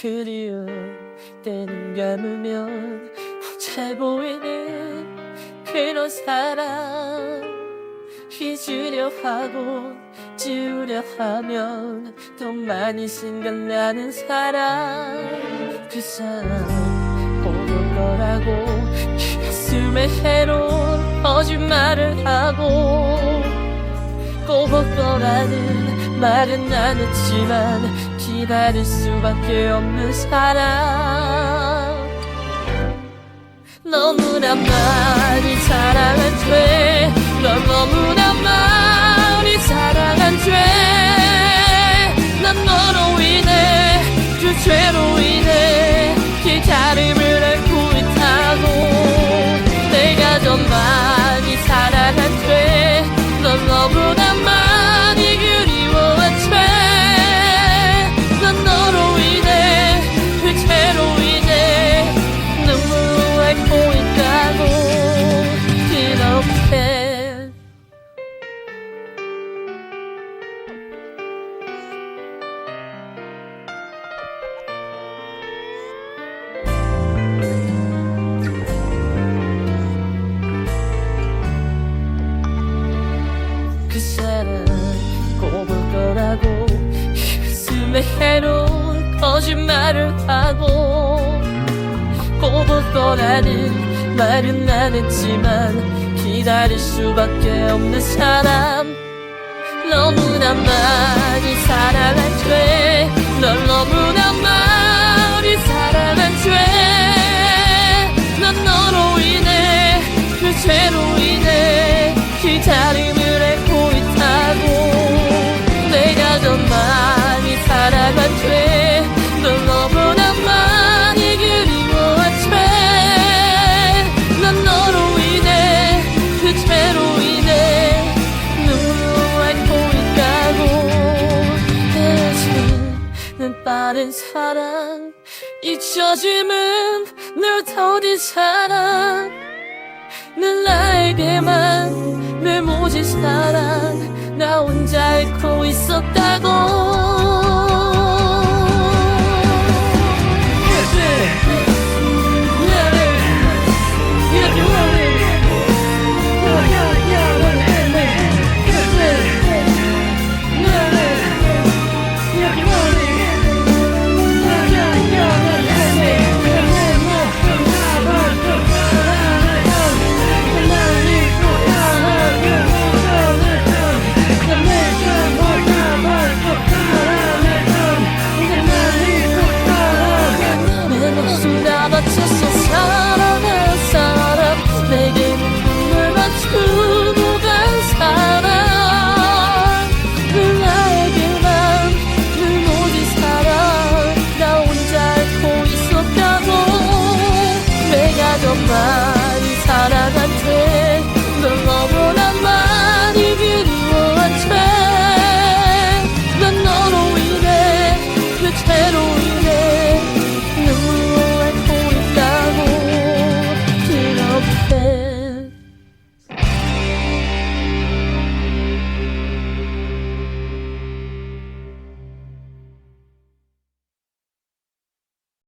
그리워 때는 감으면 잘 보이는 그런 사람 잊으려 하고 지우려 하면 더 많이 생각나는 사람 그 사람 보는 거라고 가슴에 해로운 거짓말을 하고 꼬볼 거라는 말은 안 했지만 기다릴 수밖에 없는 사람 너무나 많이 사랑한 죄 거라고 가슴에 해로운 거짓말을 하고 꼽을 거라는 말은 안 했지만 기다릴 수밖에 없는 사람. 너무나 많이 사랑한 죄널 너무나 빠른 사랑. 잊혀짐은 늘 더딘 사랑. 늘 나에게만 늘 모진 사랑. 나 혼자 앓고 있었다고